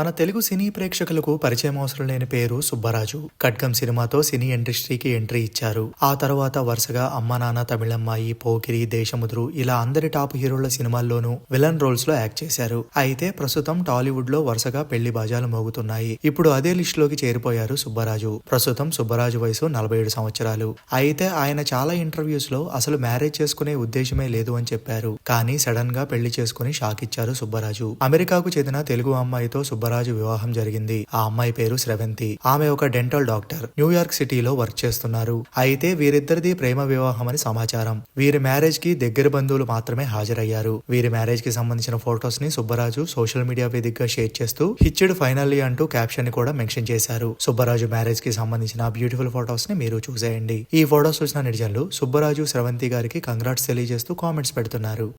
మన తెలుగు సినీ ప్రేక్షకులకు పరిచయం అవసరం లేని పేరు సుబ్బరాజు. ఖడ్గం సినిమాతో సినీ ఇండస్ట్రీకి ఎంట్రీ ఇచ్చారు. ఆ తర్వాత వరుసగా అమ్మ నాన్న తమిళమ్మాయి పోకిరి దేశముద్రు ఇలా అందరి టాప్ హీరోల సినిమాల్లోనూ విలన్ రోల్స్లో యాక్ట్ చేశారు. అయితే ప్రస్తుతం టాలీవుడ్లో వరుసగా పెళ్ళి బాజాలు మోగుతున్నాయి. ఇప్పుడు అదే లిస్ట్లోకి చేరిపోయారు సుబ్బరాజు. ప్రస్తుతం సుబ్బరాజు వయసు నలభై ఏడు సంవత్సరాలు. అయితే ఆయన చాలా ఇంటర్వ్యూస్లో అసలు మ్యారేజ్ చేసుకునే ఉద్దేశమే లేదు అని చెప్పారు. కానీ సడన్గా పెళ్ళి చేసుకుని షాక్ ఇచ్చారు సుబ్బరాజు. అమెరికాకు చెందిన తెలుగు అమ్మాయితో సుబ్బరాజు వివాహం జరిగింది. ఆ అమ్మాయి పేరు స్రవంతి. ఆమె ఒక డెంటల్ డాక్టర్. న్యూయార్క్ సిటీలో వర్క్ చేస్తున్నారు. అయితే వీరిద్దరిది ప్రేమ వివాహం అని సమాచారం. వీరి మ్యారేజ్కి దగ్గర బంధువులు మాత్రమే హాజరయ్యారు. వీరి మ్యారేజ్కి సంబంధించిన ఫొటోస్ని సుబ్బరాజు సోషల్ మీడియా వేదికగా షేర్ చేస్తూ హిచ్డ్ ఫైనల్లీ అంటూ క్యాప్షన్ని కూడా మెన్షన్ చేశారు. సుబ్బరాజు మ్యారేజ్కి సంబంధించిన బ్యూటిఫుల్ ఫొటోస్ని మీరు చూసేయండి. ఈ ఫొటోస్ చూసిన నిజంలో సుబ్బరాజు స్రవంతి గారికి కంగ్రాట్స్ తెలియజేస్తూ కామెంట్స్ పెడుతున్నారు.